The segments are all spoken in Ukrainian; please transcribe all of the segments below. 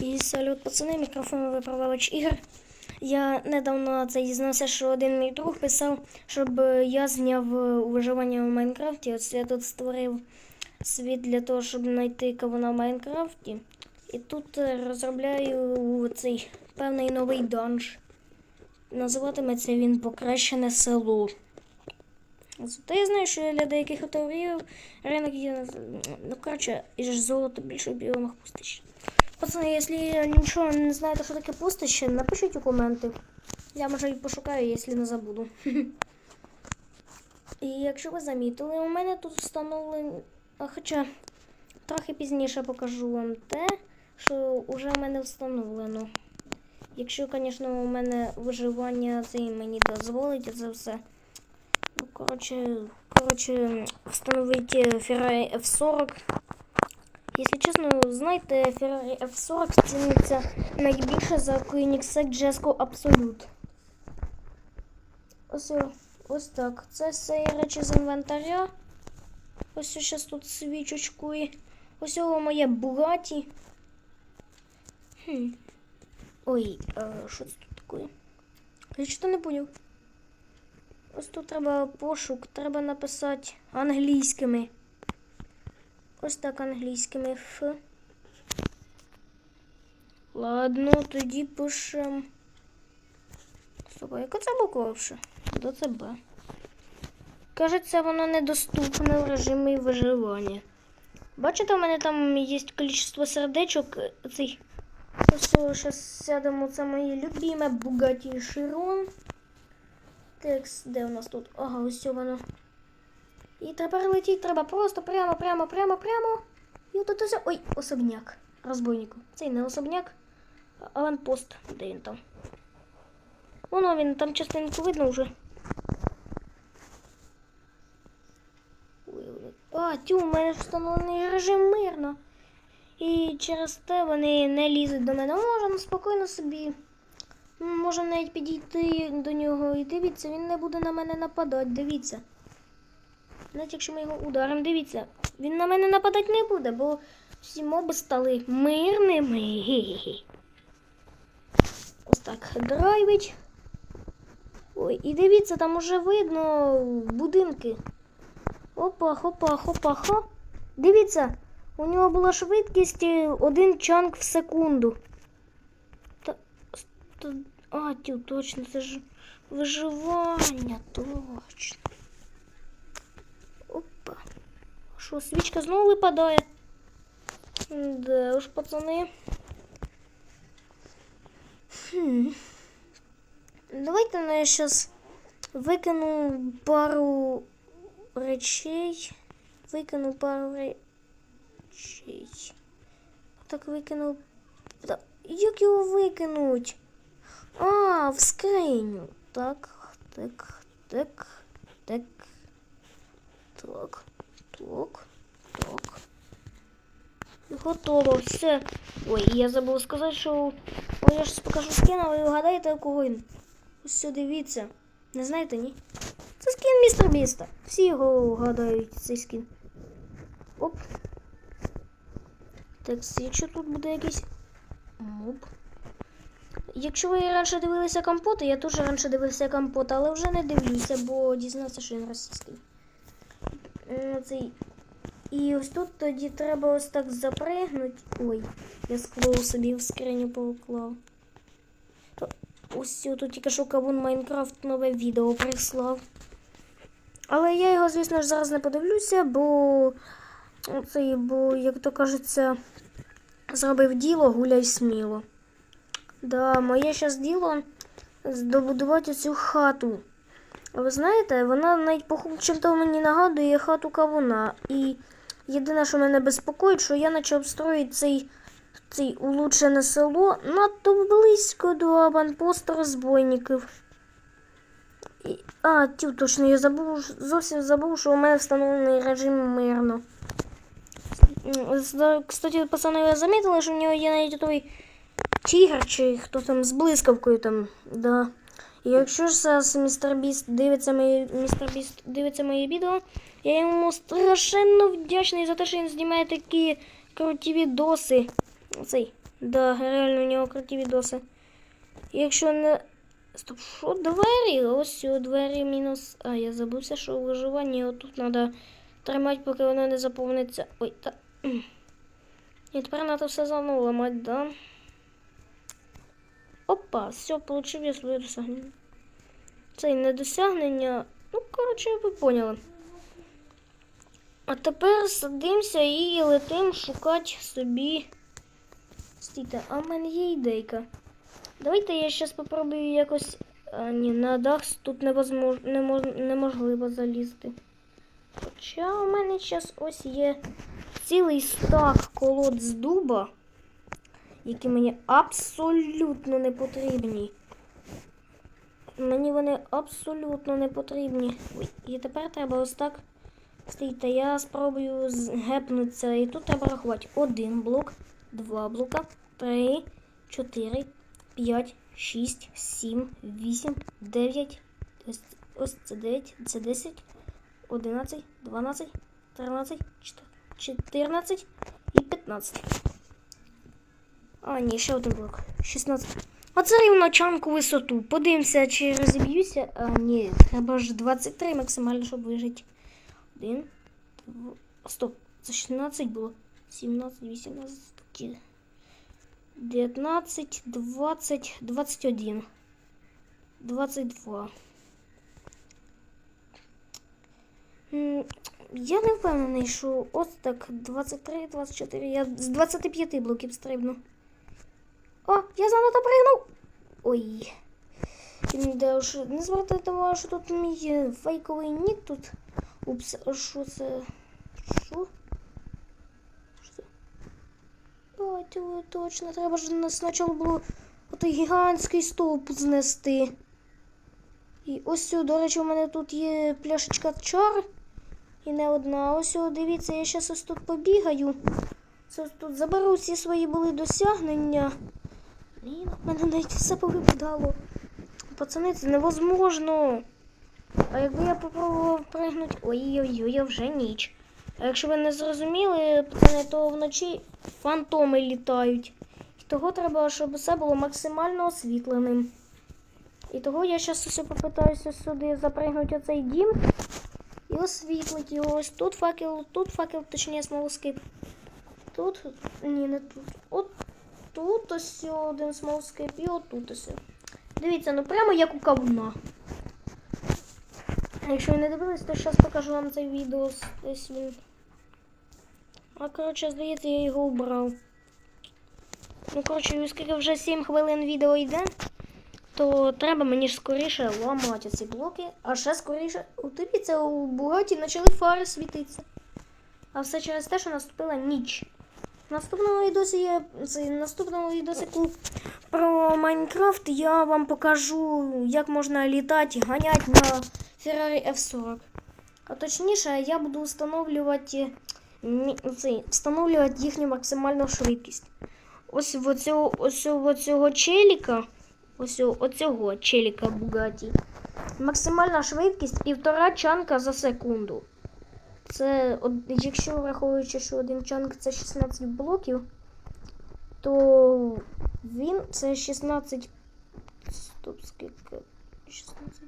І салют, пацани, мікрофон виправляч ігор. Я недавно це дізнався, що один мій друг писав, щоб я зняв е, виживання в Майнкрафті. Ось я тут створив світ для того, щоб знайти кавуна в Майнкрафті. І тут е, розробляю цей певний новий данж. Називатиметься він Покращене село. Зате я знаю, що для деяких авторів ринок є. Ну, коротше, і ж золото більше в біомах пустищ. Пацани, якщо нічого не знаєте, що таке пустище, напишіть у коменти. Я може і пошукаю, якщо не забуду. І якщо ви замітили, у мене тут встановлені. Хоча трохи пізніше покажу вам те, що вже в мене встановлено. Якщо, звісно, у мене виживання це мені дозволить це все. Коротше, коротше, встановити Ferrari F40. Якщо чесно, знаєте, Ferrari F40 ціниться найбільше за Koenigsegg Jesko Absolute. Ось, ось так. Це все речі з інвентаря. Ось зараз тут свічечкує. Ось о моє Bugatti. Хм. Ой, а, що це тут таке? Я що не поняв. Ось тут треба пошук, треба написати англійськими. Ось так англійськими Ф. Ладно, тоді пишем. Стоп, яка це буква вже? До це Б. Кажеться, воно недоступне в режимі виживання. Бачите, у мене там є кількість сердечок. е, Цей. Ось зараз сядемо. Це моє любиме Bugatti Chiron. Текст, де у нас тут? Ага, ось воно. І тепер летіть треба просто прямо, прямо, прямо, прямо. І от це. Ой, особняк. Розбойнику. Цей не особняк, а аванпост. Де він там? Воно він там частинку видно вже. А, тю, у мене встановлений режим мирно. І через те вони не лізуть до мене. Можна спокійно собі. Можна навіть підійти до нього і дивіться, він не буде на мене нападати. Дивіться. Навіть якщо ми його ударимо, дивіться, він на мене нападати не буде, бо всі моби стали мирними. Ось так, драйвить. Ой, і дивіться, там уже видно будинки. Опа, хопа, хопа, хо. Дивіться, у нього була швидкість е, один чанк в секунду. С- а, тю, точно, це ж виживання, точно. Опа. Що, свічка знову випадає? Да уж, пацани. Хм. Давайте я сейчас викину пару речей. Викину пару речей. Так викинув. Та- Як його викинуть? А, в скриню. Так, так, так, так. Так, так, так. Готово, все. Ой, я забув сказати, що Ой, я ж покажу скін, а ви вгадаєте, у кого він. Ось дивіться. Не знаєте, ні? Це скін містер Біста. Всі його вгадають, цей скін. Оп. Так, якщо тут буде якийсь моб. Якщо ви раніше дивилися компоти, я теж раніше дивився компота, але вже не дивлюся, бо дізнався, що він російський. Цей. І ось тут тоді треба ось так запригнути. Ой, я склоу собі в скриню поклав. Ось тут тільки що кавун Майнкрафт нове відео прислав. Але я його, звісно ж, зараз не подивлюся, бо цей, бо, як то кажеться, зробив діло, гуляй сміло. Да, моє зараз діло добудувати цю хату. А Ви знаєте, вона навіть по чим-то мені нагадує хату кавуна. І єдине, що мене безпокоїть, що я почав строїти цей, цей улучшене село надто близько до аванпосту розбойників. І, а, тю, точно, я забув, зовсім забув, що у мене встановлений режим мирно. Кстати, пацани, ви замітили, що в нього є навіть той тігр, чи хто там з блискавкою там, да. І якщо ж зараз містер Біст дивиться моє містер Біст дивиться моє відео, я йому страшенно вдячний за те, що він знімає такі круті відоси. Цей. Да, реально у нього круті відоси. Якщо не. Стоп, що двері? Ось у двері мінус. А, я забувся, що у виживанні отут треба тримати, поки воно не заповниться. Ой, та. І тепер треба все заново ламати, да? Опа, все, получив я своє досягнення. Це і не досягнення. Ну, коротше, ви поняли. А тепер садимося і летим шукати собі. Стійте, а в мене є ідейка. Давайте я зараз попробую якось. А, ні, на дах тут невозмож... немож... неможливо залізти. Хоча у мене зараз ось є цілий стак колод з дуба, які мені абсолютно не потрібні. Мені вони абсолютно не потрібні. Ой, і тепер треба ось так. Стійте, я спробую згепнутися. І тут треба рахувати. Один блок, два блока, три, чотири, п'ять, шість, сім, вісім, дев'ять. Ось, ось це дев'ять, це десять, одинадцять, дванадцять, тринадцять, чотирнадцять і п'ятнадцять. А, ні, ще один блок. 16. Оце рівно чанку висоту. Подивимося, чи розіб'юся. А, ні, треба ж 23 максимально, щоб вижити. Один, два. Стоп, це 16 було. 17, 18, 19, 20, 21, 22. Я не впевнений, що ось так 23, 24. Я з 25 блоків стрибну. О, я занадто пригнув. Ой. Да, уж, не звертайте увагу, що тут мій фейковий нік тут. Упс, що це? Що? Що? А, точно, треба ж на- спочатку було отой гігантський стовп знести. І ось, о, до речі, у мене тут є пляшечка чар. І не одна. Ось, о, дивіться, я зараз ось тут побігаю. Це тут заберу всі свої були досягнення. Блін, в мене навіть все повипадало. Пацани, це невозможно. А якби я попробував пригнути. Ой-ой-ой, вже ніч. А якщо ви не зрозуміли, пацани, то вночі фантоми літають. І того треба, щоб все було максимально освітленим. І того я зараз усе попитаюся сюди запригнути оцей дім і освітлити його. Ось тут факел, тут факел, точніше смолоскип. Тут, ні, не тут. От тут ось один смолоскип і отут ось. Дивіться, ну прямо як у кавуна. Якщо ви не дивились, то зараз покажу вам цей відео. Ось він. А коротше, здається, я його убрав. Ну, коротше, оскільки вже 7 хвилин відео йде, то треба мені ж скоріше ламати ці блоки, а ще скоріше. У дивіться, у Бугаті почали фари світитися. А все через те, що наступила ніч. В наступному відосі це, в наступному відосику про Майнкрафт я вам покажу, як можна літати, ганяти на Ferrari F40. А точніше, я буду встановлювати, цей, встановлювати їхню максимальну швидкість. Ось оцього, ось в оцього челіка, ось оцього челіка Bugatti, максимальна швидкість півтора чанка за секунду. Це, якщо враховуючи, що один чанк це 16 блоків, то він це 16. Стоп, скільки? 16.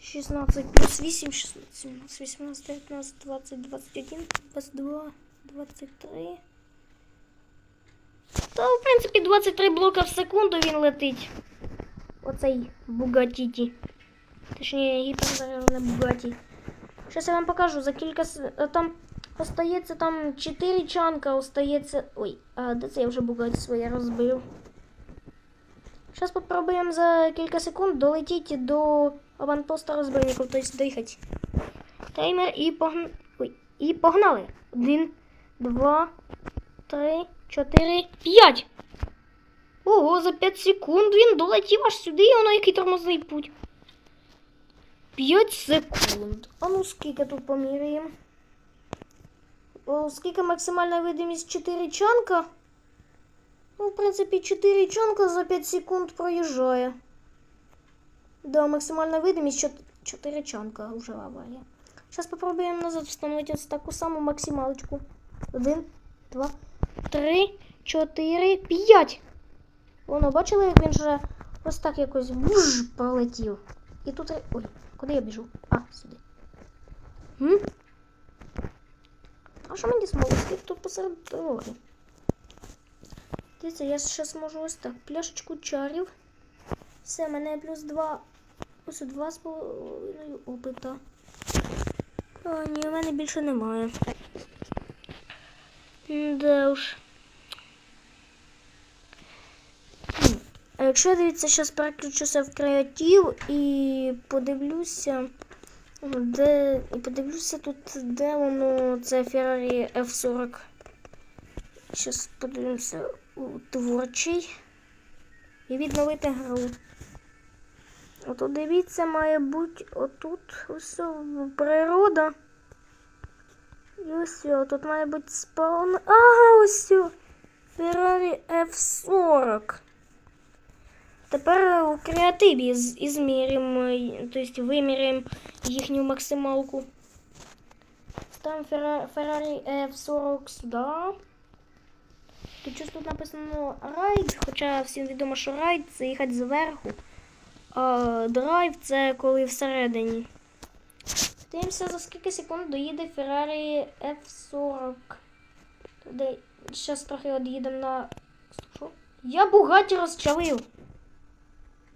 16 плюс 8, 16, 17, 18, 19, 20, 21, 22, 23. Та, в принципі, 23 блока в секунду він летить. Оцей Бугатіті. Точніше, гіперзаряджене Бугаті. Зараз я вам покажу за кілька е, там остається там 4 чанка, остається. Ой, а де це я вже Бугаті своє розбив. Зараз попробуємо за кілька секунд долетіти до аванпоста розбивників, тобто доїхати. Таймер і погнали. Ой, і погнали. Один, два, три, чотири, п'ять. Ого, за 5 секунд він долетів аж сюди, і воно який тормозний путь. 5 секунд. А ну скільки тут поміряємо? О, скільки максимальна видимість 4 чанка? Ну, в принципі, 4 чанка за 5 секунд проїжджає. Да, максимальна видимість 4 чанка вже аварія. Зараз попробуємо назад встановити ось таку саму максималочку. Один, два, три, чотири, п'ять. Воно бачили, як він вже ось так якось буж, пролетів. І тут. Ой, куди я біжу? А, сюди. М? А що мені смолоскип тут посеред дороги? Дивіться, я ще зможу ось так. Пляшечку чарів. Все, мене плюс два. Ось два з половиною опита. А, ні, у мене більше немає. Да уж. М, А якщо я дивіться, зараз переключуся в креатив і подивлюся, де. І подивлюся тут, де воно це Ferrari F40. Зараз подивимося у творчий. І відновити гру. Ото дивіться, має бути отут ось природа. І ось тут має бути спаун. Ага, ось Ferrari F40. Тепер у креативі ізміримо, тобто виміряємо їхню максималку. Ставимо Ferrari F40 сюди. Тут щось тут написано райд, хоча всім відомо, що райд це їхати зверху. А драйв це коли всередині. Дивимося, за скільки секунд доїде Ferrari F40. Туди зараз трохи од'їдемо на. Я Бугаті розчавив.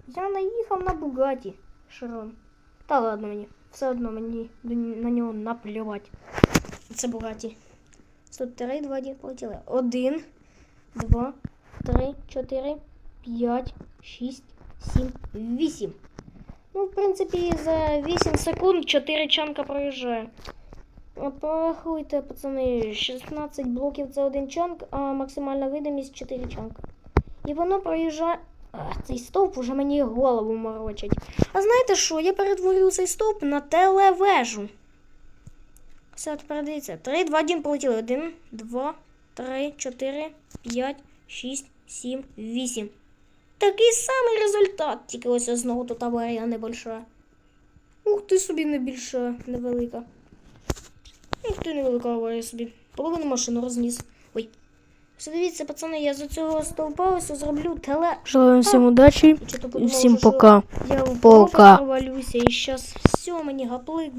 Я наїхав на Бугаті. Широн. Та ладно мені. Все одно мені на нього наплювати. Це Бугаті. Тут 3, 2, 1, полетіли. Один, два, три, чотири, п'ять, шість, сім, вісім. Ну, в принципі, за 8 секунд 4 чанка проїжджає. Порахуйте, пацани, 16 блоків це один чанк, а максимальна видимість 4 чанка. І воно проїжджає. Цей стовп уже мені голову морочить. А знаєте що? Я перетворю цей стовп на телевежу. Все, тепер дивіться. 3, 2, 1 полетіли. 1, 2, 3, 4, 5, 6, 7, 8. Такий самий результат, тільки ось знову тут аварія небольша. Ух ти собі не більша, невелика. Ух ти невелика аварія собі. Половину машину розніс. Все дивіться, пацани, я з цього стовпалася зроблю теле. Желаю всім удачі всім пока. Я Пока. провалюся і щас все мені гаплик